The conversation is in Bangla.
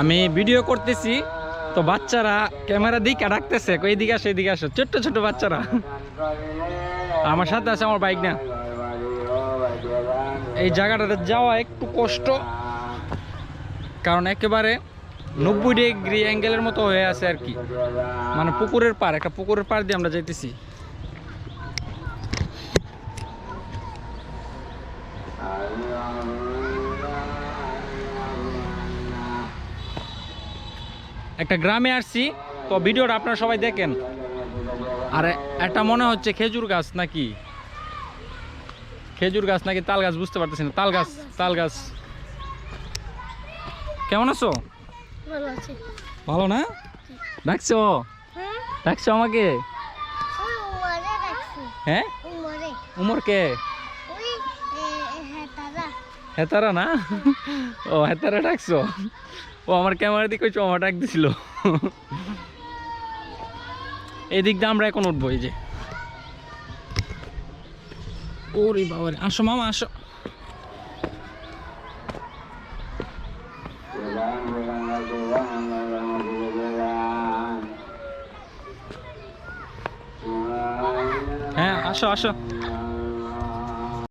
আমি ভিডিও করতেছি, তো বাচ্চারা ক্যামেরা দিকে ডাকতেছে, কই দিকে আসো, এদিকে আসো, ছোট্ট ছোট বাচ্চারা। আমার সাথে আছে আমার বাইক না এই জায়গাটাতে যাওয়া একটু কষ্ট, কারণ একেবারে নব্বই ডিগ্রি অ্যাঙ্গেলের মতো হয়ে আছে আর কি। মানে পুকুরের পার একটা পুকুরের পার দিয়ে আমরা যাইতেছি। একটা গ্রামে আসছি তো ভিডিওটা আপনারা সবাই দেখেন। আর একটা মনে হচ্ছে খেজুর গাছ নাকি? খেজুর গাছ নাকি তাল গাছ বুঝতে পারতেছি না। তাল গাছ তাল গাছ। কেমন আছো? ভালো না? ডাকছো? হ্যাঁ? ডাকছো আমাকে? হ্যাঁ উমর কে হ্যাঁ? হেতারা না? ও, হেতারা ডাকছো? ও, আমার ক্যামেরা দিকে চমা ডাক দিছিল। এদিক দিক দিয়ে আমরা এখন উঠবো, এই যে। ওরে বাবা আসো মামা, আসো। হ্যাঁ আসো আসো।